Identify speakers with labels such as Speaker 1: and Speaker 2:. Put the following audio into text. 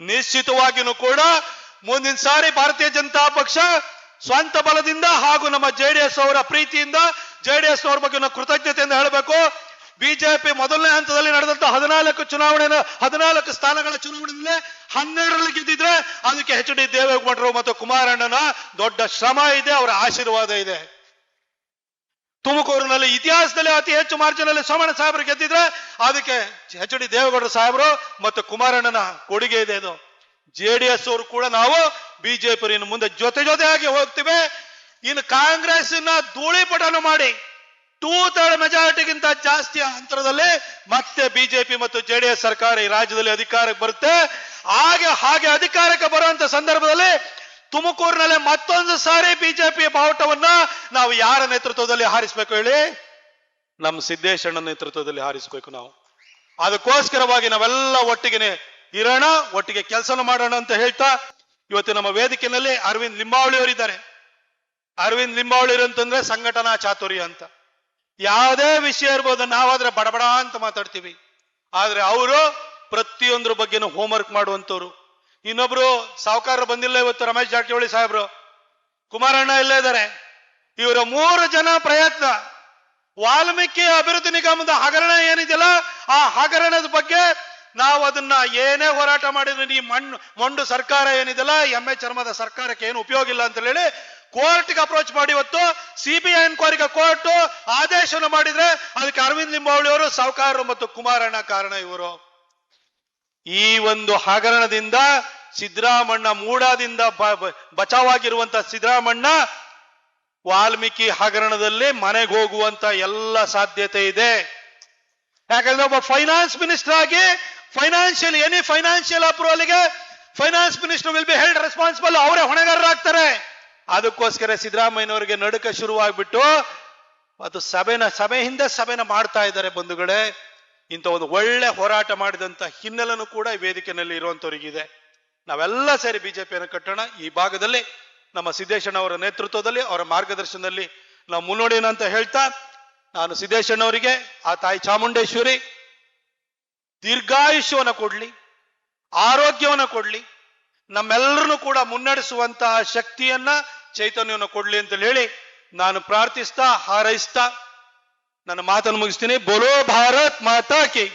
Speaker 1: ನಿಶ್ಚಿತವಾಗಿಯೂ ಕೂಡ ಮುಂದಿನ ಸಾರಿ ಭಾರತೀಯ ಜನತಾ ಪಕ್ಷ ಸ್ವಂತ ಬಲದಿಂದ ಹಾಗೂ ನಮ್ಮ ಜೆಡಿಎಸ್ ಅವರ ಪ್ರೀತಿಯಿಂದ, ಜೆಡಿಎಸ್ ಅವರ ಬಗ್ಗೆ ನಾವು ಕೃತಜ್ಞತೆಯಿಂದ ಹೇಳಬೇಕು. ಬಿಜೆಪಿ ಮೊದಲನೇ ಹಂತದಲ್ಲಿ ನಡೆದಂತ ಹದಿನಾಲ್ಕು ಚುನಾವಣೆ ಹದಿನಾಲ್ಕು ಸ್ಥಾನಗಳ ಚುನಾವಣೆಯಲ್ಲಿ ಹನ್ನೆರಡರಲ್ಲಿ ಗೆದ್ದಿದ್ರೆ ಅದಕ್ಕೆ ಎಚ್ ಡಿ ದೇವೇಗೌಡರು ಮತ್ತು ಕುಮಾರಣ್ಣನ ದೊಡ್ಡ ಶ್ರಮ ಇದೆ, ಅವರ ಆಶೀರ್ವಾದ ಇದೆ. ತುಮಕೂರಿನಲ್ಲಿ ಇತಿಹಾಸದಲ್ಲಿ ಅತಿ ಹೆಚ್ಚು ಮಾರ್ಜಿನಲ್ಲಿ ಸೋಮಣ್ಣ ಸಾಹೇಬರು ಗೆದ್ದಿದ್ರೆ ಅದಕ್ಕೆ ಎಚ್ ಡಿ ದೇವೇಗೌಡರ ಸಾಹೇಬರು ಮತ್ತು ಕುಮಾರಣ್ಣನ ಕೊಡುಗೆ ಇದೆ ಅದು. ಜೆಡಿಎಸ್ ಅವರು ಕೂಡ ನಾವು ಬಿಜೆಪಿ ಇನ್ನು ಮುಂದೆ ಜೊತೆ ಜೊತೆಯಾಗಿ ಹೋಗ್ತೀವಿ. ಇನ್ನು ಕಾಂಗ್ರೆಸ್ ಧೂಳಿಪಟನ ಮಾಡಿ ಟೂ ಥರ್ಡ್ ಮೆಜಾರಿಟಿಗಿಂತ ಜಾಸ್ತಿ ಅಂತರದಲ್ಲಿ ಮತ್ತೆ ಬಿಜೆಪಿ ಮತ್ತು ಜೆಡಿಎಸ್ ಸರ್ಕಾರ ಈ ರಾಜ್ಯದಲ್ಲಿ ಅಧಿಕಾರಕ್ಕೆ ಬರುತ್ತೆ. ಹಾಗೆ ಹಾಗೆ ಅಧಿಕಾರಕ್ಕೆ ಬರುವಂತ ಸಂದರ್ಭದಲ್ಲಿ ತುಮಕೂರಿನಲ್ಲಿ ಮತ್ತೊಂದು ಸಾರಿ ಬಿಜೆಪಿ ಬಾವುಟವನ್ನ ನಾವು ಯಾರ ನೇತೃತ್ವದಲ್ಲಿ ಹಾರಿಸ್ಬೇಕು ಹೇಳಿ? ನಮ್ಮ ಸಿದ್ದೇಶಣ್ಣ ನೇತೃತ್ವದಲ್ಲಿ ಹಾರಿಸ್ಬೇಕು ನಾವು. ಅದಕ್ಕೋಸ್ಕರವಾಗಿ ನಾವೆಲ್ಲ ಒಟ್ಟಿಗೆ ಇರೋಣ, ಒಟ್ಟಿಗೆ ಕೆಲಸ ಮಾಡೋಣ ಅಂತ ಹೇಳ್ತಾ ಇವತ್ತು ನಮ್ಮ ವೇದಿಕೆಯಲ್ಲಿ ಅರವಿಂದ್ ಲಿಂಬಾವಳಿ ಅವರಿದ್ದಾರೆ ಅರವಿಂದ್ ಲಿಂಬಾವಳಿ ಅಂತಂದ್ರೆ ಸಂಘಟನಾ ಚಾತುರ್ಯ ಅಂತ. ಯಾವುದೇ ವಿಷಯ ಇರ್ಬೋದು, ನಾವಾದ್ರೆ ಬಡಬಡ ಅಂತ ಮಾತಾಡ್ತೀವಿ. ಆದ್ರೆ ಅವರು ಪ್ರತಿಯೊಂದ್ರ ಬಗ್ಗೆನೂ ಹೋಮ್ವರ್ಕ್ ಮಾಡುವಂತವ್ರು ಇನ್ನೊಬ್ರು ಸಾವುಕಾರ ಬಂದಿಲ್ಲ ಇವತ್ತು ರಮೇಶ್ ಜಾರಕಿಹೊಳಿ ಸಾಹೇಬ್ರು. ಕುಮಾರಣ್ಣ ಇಲ್ಲೇ ಇದ್ದಾರೆ. ಇವರ ಮೂರು ಜನ ಪ್ರಯತ್ನ. ವಾಲ್ಮೀಕಿ ಅಭಿವೃದ್ಧಿ ನಿಗಮದ ಹಗರಣ ಏನಿದೆಯಲ್ಲ, ಆ ಹಗರಣದ ಬಗ್ಗೆ ನಾವು ಅದನ್ನ ಏನೇ ಹೋರಾಟ ಮಾಡಿದ್ರೆ, ಈ ಮಣ್ಣು, ಮೊಂಡು ಸರ್ಕಾರ ಏನಿದೆಯಲ್ಲ ಎಂಎ ಚರ್ಮದ ಸರ್ಕಾರಕ್ಕೆ ಏನು ಉಪಯೋಗ ಇಲ್ಲ ಅಂತ ಹೇಳಿ ಕೋರ್ಟ್ಗೆ ಅಪ್ರೋಚ್ ಮಾಡಿ ಇವತ್ತು ಸಿಬಿಐ ಎನ್ಕ್ವೈರಿಗೆ ಕೋರ್ಟ್ ಆದೇಶವನ್ನು ಮಾಡಿದ್ರೆ ಅದಕ್ಕೆ ಅರವಿಂದ್ ಲಿಂಬಾವಳಿ ಅವರು ಸಾವುಕಾರರು ಮತ್ತು ಕುಮಾರಣ್ಣ ಕಾರಣ ಇವರು. ಈ ಒಂದು ಹಗರಣದಿಂದ ಸಿದ್ದರಾಮಣ್ಣ ಮೂಡಾದಿಂದ ಬಚಾವಾಗಿರುವಂತ ಸಿದ್ದರಾಮಣ್ಣ ವಾಲ್ಮೀಕಿ ಹಗರಣದಲ್ಲಿ ಮನೆಗೆ ಹೋಗುವಂತ ಎಲ್ಲ ಸಾಧ್ಯತೆ ಇದೆ. ಯಾಕಂದ್ರೆ ಒಬ್ಬ ಫೈನಾನ್ಸ್ ಮಿನಿಸ್ಟರ್ ಆಗಿ financial any financial ಅಪ್ರೂವಲ್ಗೆ finance minister will be held responsible ಅವರೇ ಹೊಣೆಗಾರರಾಗ್ತಾರೆ. ಅದಕ್ಕೋಸ್ಕರ ಸಿದ್ದರಾಮಯ್ಯನವರಿಗೆ ನಡುಕ ಶುರುವಾಗ್ಬಿಟ್ಟು ಅದು ಸಭೆನ ಸಭೆ ಹಿಂದೆ ಸಭೆನ ಮಾಡ್ತಾ ಇದ್ದಾರೆ ಬಂಧುಗಳೇ. ಇಂಥ ಒಂದು ಒಳ್ಳೆ ಹೋರಾಟ ಮಾಡಿದಂತ ಹಿನ್ನೆಲೆನೂ ಕೂಡ ವೇದಿಕೆಯಲ್ಲಿ ಇರುವಂತವರಿಗಿದೆ ನಾವೆಲ್ಲ ಸೇರಿ ಬಿಜೆಪಿಯನ್ನು ಕಟ್ಟೋಣ. ಈ ಭಾಗದಲ್ಲಿ ನಮ್ಮ ಸಿದ್ದೇಶಣ್ಣವರ ನೇತೃತ್ವದಲ್ಲಿ, ಅವರ ಮಾರ್ಗದರ್ಶನದಲ್ಲಿ ನಾವು ಮುನ್ನೋಡಿನ ಅಂತ ಹೇಳ್ತಾ, ನಾನು ಸಿದ್ದೇಶಣ್ಣವರಿಗೆ ಆ ತಾಯಿ ಚಾಮುಂಡೇಶ್ವರಿ, ದೀರ್ಘಾಯುಷ್ಯವನ್ನು ಕೊಡ್ಲಿ, ಆರೋಗ್ಯವನ್ನು ಕೊಡ್ಲಿ, ನಮ್ಮೆಲ್ಲರನ್ನು ಕೂಡ ಮುನ್ನಡೆಸುವಂತಹ ಶಕ್ತಿಯನ್ನ ಚೈತನ್ಯವನ್ನು ಕೊಡ್ಲಿ ಅಂತ ಹೇಳಿ ನಾನು ಪ್ರಾರ್ಥಿಸ್ತಾ, ಹಾರೈಸ್ತಾ, ನನ್ನ ಮಾತನ್ನು ಮುಗಿಸ್ತೀನಿ. ಬೋಲೋ ಭಾರತ್ ಮಾತಾ ಕಿ.